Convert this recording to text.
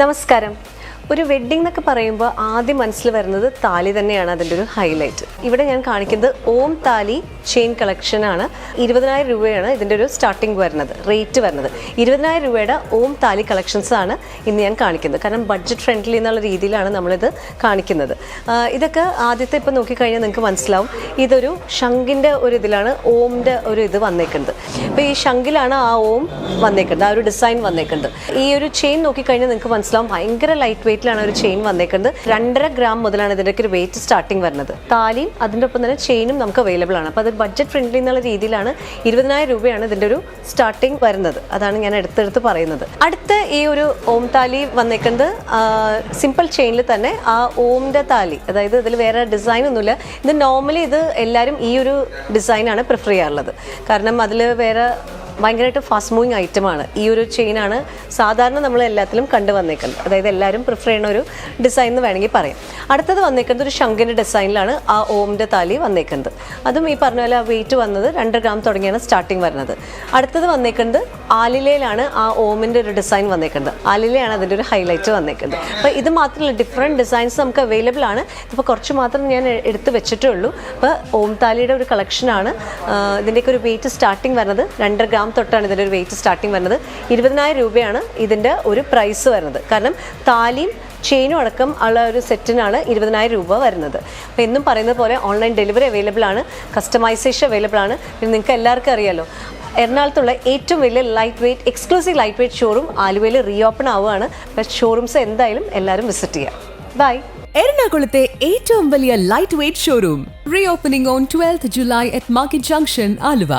നമസ്കാരം. ഒരു വെഡ്ഡിംഗ് എന്നൊക്കെ പറയുമ്പോൾ ആദ്യം മനസ്സിൽ വരുന്നത് താലി തന്നെയാണ് അതിന്റെ ഒരു ഹൈലൈറ്റ് ഇവിടെ ഞാൻ കാണിക്കുന്നത് ഓം താലി ചെയിൻ കളക്ഷൻ ആണ്. ഇരുപതിനായിരം രൂപയാണ് ഇതിന്റെ ഒരു സ്റ്റാർട്ടിംഗ് വരുന്നത് റേറ്റ് വരുന്നത്. ഇരുപതിനായിരം രൂപയുടെ ഓം താലി കളക്ഷൻസ് ആണ് ഇന്ന് ഞാൻ കാണിക്കുന്നത്. കാരണം ബഡ്ജറ്റ് ഫ്രണ്ട്ലി എന്നുള്ള രീതിയിലാണ് നമ്മളിത് കാണിക്കുന്നത്. ഇതൊക്കെ ആദ്യത്തെ ഇപ്പം നോക്കിക്കഴിഞ്ഞാൽ നിങ്ങൾക്ക് മനസ്സിലാവും. ഇതൊരു ശംഖിന്റെ ഒരു ഇതിലാണ് ഓമിന്റെ ഒരു ഇത് വന്നേക്കുന്നത്. അപ്പോൾ ഈ ശംഖിലാണ് ആ ഓം വന്നേക്കുന്നത് ആ ഒരു ഡിസൈൻ വന്നേക്കുന്നത്. ഈ ഒരു ചെയിൻ നോക്കിക്കഴിഞ്ഞാൽ നിങ്ങൾക്ക് മനസ്സിലാവും ഭയങ്കര ലൈറ്റ് വെയിറ്റിലാണ് ഒരു ചെയിൻ വന്നേക്കുന്നത്. രണ്ടര ഗ്രാം മുതലാണ് ഇതിന്റെ ഒരു വെയിറ്റ് സ്റ്റാർട്ടിങ് വരുന്നത്. താലിയും അതിന്റെ ഒപ്പം തന്നെ ചെയിനും നമുക്ക് അവൈലബിൾ ആണ്. അപ്പോൾ അത് ബഡ്ജറ്റ് ഫ്രണ്ട്ലി എന്നുള്ള രീതിയിലാണ് ഇരുപതിനായിരം രൂപയാണ് ഇതിന്റെ ഒരു സ്റ്റാർട്ടിങ് വരുന്നത്. അതാണ് ഞാൻ എടുത്തെടുത്ത് പറയുന്നത്. അടുത്ത ഈ ഒരു ഓം താലി വന്നേക്കുന്നത് സിമ്പിൾ ചെയിനിൽ തന്നെ ആ ഓമിന്റെ താലി. അതായത് ഇതിൽ വേറെ ഡിസൈൻ ഒന്നുമില്ല. ഇത് നോർമലി ഇത് എല്ലാവരും ഈ ഒരു ഡിസൈനാണ് പ്രിഫർ ചെയ്യാറുള്ളത്. കാരണം അതിൽ വേറെ ഭയങ്കരമായിട്ട് ഫാസ്റ്റ് മൂവിങ് ഐറ്റമാണ് ഈ ഒരു ചെയിനാണ് സാധാരണ നമ്മൾ എല്ലാത്തിലും കണ്ടു വന്നേക്കുന്നത്. അതായത് എല്ലാവരും പ്രിഫർ ചെയ്യുന്ന ഒരു ഡിസൈൻ എന്ന് വേണമെങ്കിൽ പറയാം. അടുത്തത് വന്നേക്കുന്നത് ഒരു ശംഖിന്റെ ഡിസൈനിലാണ് ആ ഓമിന്റെ താലി വന്നേക്കുന്നത്. അതും ഈ പറഞ്ഞ പോലെ ആ വെയിറ്റ് വന്നത് രണ്ട് ഗ്രാം തുടങ്ങിയാണ് സ്റ്റാർട്ടിങ് വരുന്നത്. അടുത്തത് വന്നേക്കുന്നത് ആലിലയിലാണ് ആ ഓമിന്റെ ഒരു ഡിസൈൻ വന്നേക്കുന്നത്. ആലിലയാണ് അതിന്റെ ഒരു ഹൈലൈറ്റ് വന്നേക്കുന്നത്. അപ്പോൾ ഇത് മാത്രമല്ല ഡിഫറെന്റ് ഡിസൈൻസ് നമുക്ക് അവൈലബിൾ ആണ്. ഇപ്പോൾ കുറച്ച് മാത്രം ഞാൻ എടുത്ത് വെച്ചിട്ടേ ഉള്ളൂ. അപ്പോൾ ഓം താലിയുടെ ഒരു കളക്ഷനാണ് ഇതിന്റെയൊക്കെ ഒരു വെയിറ്റ് സ്റ്റാർട്ടിങ് വരുന്നത് രണ്ടര ഗ്രാം തൊട്ടാണ് ഇതിന്റെ ഒരു വെയിറ്റ് സ്റ്റാർട്ടിങ് വരുന്നത്. ഇരുപതിനായിരം രൂപയാണ് ഇതിന്റെ ഒരു പ്രൈസ് വരുന്നത്. കാരണം താലിയും ചെയിനും അടക്കം ഉള്ള ഒരു സെറ്റിനാണ് ഇരുപതിനായിരം രൂപ വരുന്നത്. അപ്പോൾ എന്നും പറയുന്നത് പോലെ ഓൺലൈൻ ഡെലിവറി അവൈലബിൾ ആണ്. കസ്റ്റമൈസേഷൻ അവൈലബിൾ ആണ്. പിന്നെ നിങ്ങൾക്ക് എല്ലാവർക്കും അറിയാലോ എറണാകുളത്തുള്ള ഏറ്റവും വലിയ light weight exclusive light weight showroom ആലുവയിൽ റീ ഓപ്പൺ ആവുകയാണ് ഷോറൂംസ് എന്തായാലും എല്ലാവരും വിസിറ്റ് ചെയ്യാം. ബൈ എറണാകുളത്തെ ഏറ്റവും വലിയ light weight showroom reopening on twelfth July at market junction Aluva.